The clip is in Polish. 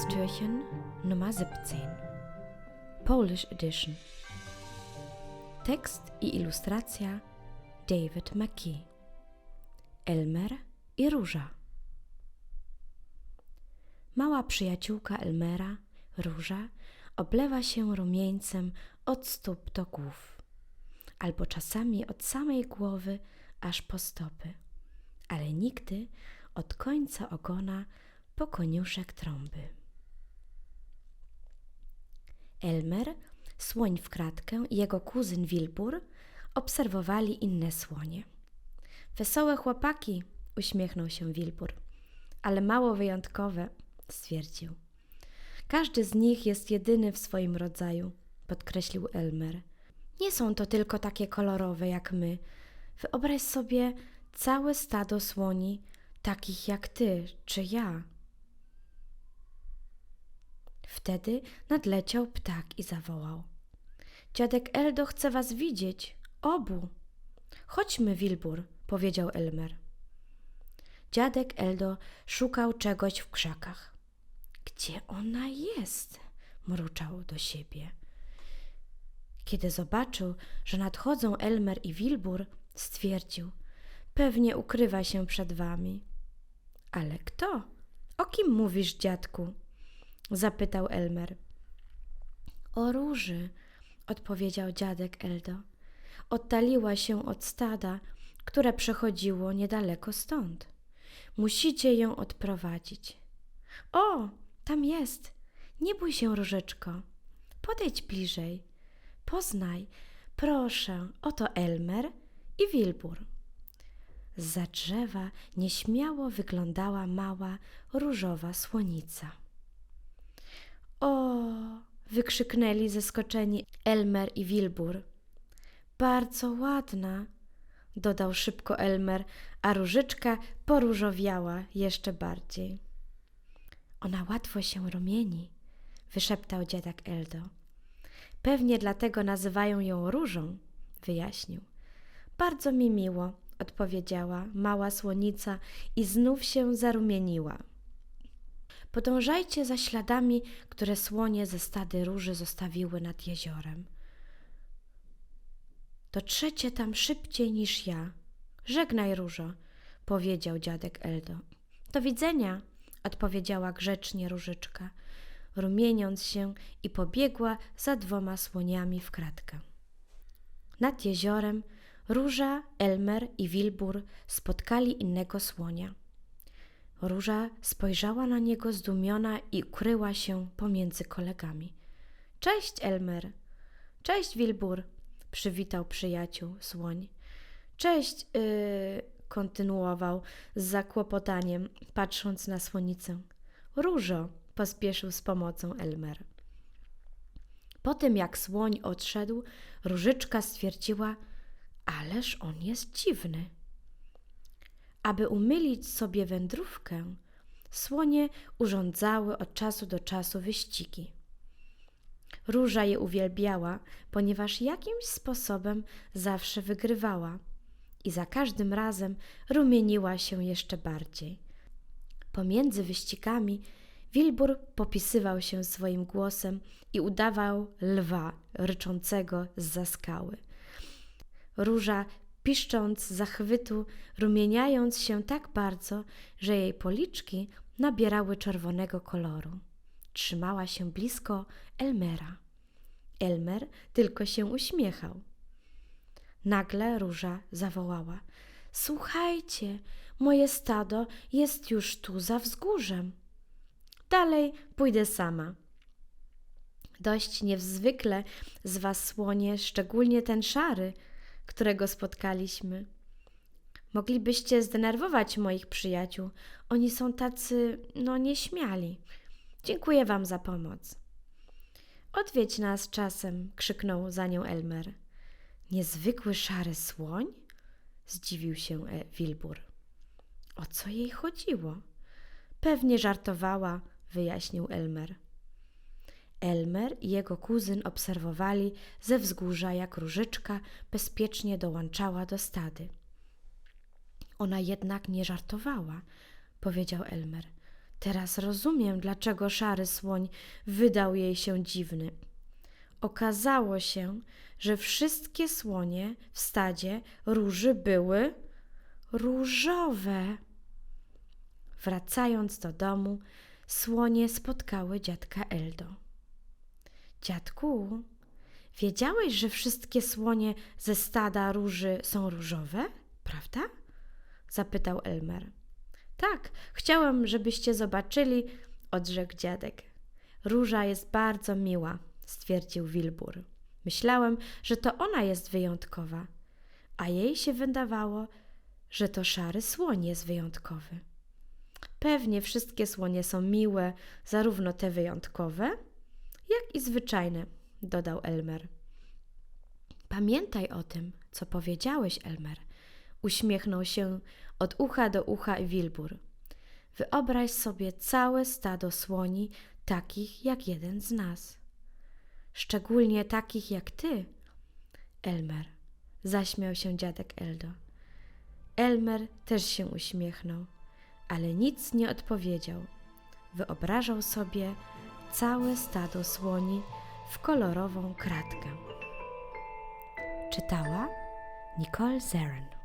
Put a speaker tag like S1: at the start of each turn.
S1: Märchentürchen Nummer 17 Polish Edition. Tekst i ilustracja David McKee Elmer i Róża. Mała przyjaciółka Elmera, Róża, oblewa się rumieńcem od stóp do głów, albo czasami od samej głowy aż po stopy, ale nigdy od końca ogona po koniuszek trąby. Elmer, słoń w kratkę i jego kuzyn Wilbur obserwowali inne słonie. Wesołe chłopaki, uśmiechnął się Wilbur, ale mało wyjątkowe, stwierdził. Każdy z nich jest jedyny w swoim rodzaju, podkreślił Elmer. Nie są to tylko takie kolorowe jak my. Wyobraź sobie całe stado słoni, takich jak ty czy ja. Wtedy nadleciał ptak i zawołał. Dziadek Eldo chce was widzieć, obu. Chodźmy, Wilbur, powiedział Elmer. Dziadek Eldo szukał czegoś w krzakach. Gdzie ona jest? mruczał do siebie. Kiedy zobaczył, że nadchodzą Elmer i Wilbur, stwierdził: Pewnie ukrywa się przed wami. Ale kto? O kim mówisz, dziadku? Zapytał Elmer. O róży, odpowiedział dziadek Eldo. Oddaliła się od stada, które przechodziło niedaleko stąd. Musicie ją odprowadzić. O, tam jest. Nie bój się, różyczko. Podejdź bliżej. Poznaj, proszę, oto Elmer i Wilbur. Za drzewa nieśmiało wyglądała mała różowa słonica. O! wykrzyknęli zaskoczeni Elmer i Wilbur. Bardzo ładna, dodał szybko Elmer, a różyczka poróżowiała jeszcze bardziej. Ona łatwo się rumieni, wyszeptał dziadek Eldo. Pewnie dlatego nazywają ją różą, wyjaśnił. Bardzo mi miło, odpowiedziała mała słonica i znów się zarumieniła. Podążajcie za śladami, które słonie ze stady róży zostawiły nad jeziorem. Dotrzecie tam szybciej niż ja. Żegnaj, różo, powiedział dziadek Eldo. Do widzenia, odpowiedziała grzecznie różyczka, rumieniąc się i pobiegła za dwoma słoniami w kratkę. Nad jeziorem Róża, Elmer i Wilbur spotkali innego słonia. Róża spojrzała na niego zdumiona i ukryła się pomiędzy kolegami. Cześć, Elmer. Cześć, Wilbur, przywitał przyjaciół słoń. Cześć, yy, kontynuował z zakłopotaniem, patrząc na słonicę. Różo, pospieszył z pomocą Elmer. Po tym jak słoń odszedł, różyczka stwierdziła, ależ on jest dziwny. Aby umylić sobie wędrówkę, słonie urządzały od czasu do czasu wyścigi. Róża je uwielbiała, ponieważ jakimś sposobem zawsze wygrywała i za każdym razem rumieniła się jeszcze bardziej. Pomiędzy wyścigami Wilbur popisywał się swoim głosem i udawał lwa ryczącego z za skały. Róża piszcząc zachwytu, rumieniając się tak bardzo, że jej policzki nabierały czerwonego koloru. Trzymała się blisko Elmera. Elmer tylko się uśmiechał. Nagle róża zawołała: Słuchajcie, moje stado jest już tu za wzgórzem. Dalej pójdę sama. Dość niezwykle z was słonie, szczególnie ten szary, którego spotkaliśmy. Moglibyście zdenerwować moich przyjaciół. Oni są tacy, no, nieśmiali. Dziękuję wam za pomoc. Odwiedź nas czasem, krzyknął za nią Elmer. Niezwykły szary słoń? Zdziwił się e, Wilbur. O co jej chodziło? Pewnie żartowała, wyjaśnił Elmer. Elmer i jego kuzyn obserwowali ze wzgórza, jak różyczka bezpiecznie dołączała do stady. Ona jednak nie żartowała, powiedział Elmer. Teraz rozumiem, dlaczego szary słoń wydał jej się dziwny. Okazało się, że wszystkie słonie w stadzie róży były różowe. Wracając do domu, słonie spotkały dziadka Eldo. Dziadku, wiedziałeś, że wszystkie słonie ze stada róży są różowe, prawda? zapytał Elmer. Tak, chciałem, żebyście zobaczyli, odrzekł dziadek. Róża jest bardzo miła, stwierdził Wilbur. Myślałem, że to ona jest wyjątkowa, a jej się wydawało, że to szary słoń jest wyjątkowy. Pewnie wszystkie słonie są miłe, zarówno te wyjątkowe, jak i zwyczajne, dodał Elmer. Pamiętaj o tym, co powiedziałeś, Elmer. Uśmiechnął się od ucha do ucha Wilbur. Wyobraź sobie całe stado słoni, takich jak jeden z nas. Szczególnie takich jak ty, Elmer. Zaśmiał się dziadek Eldo. Elmer też się uśmiechnął, ale nic nie odpowiedział. Wyobrażał sobie całe stado słoni w kolorową kratkę. Czytała Nicole Zeren.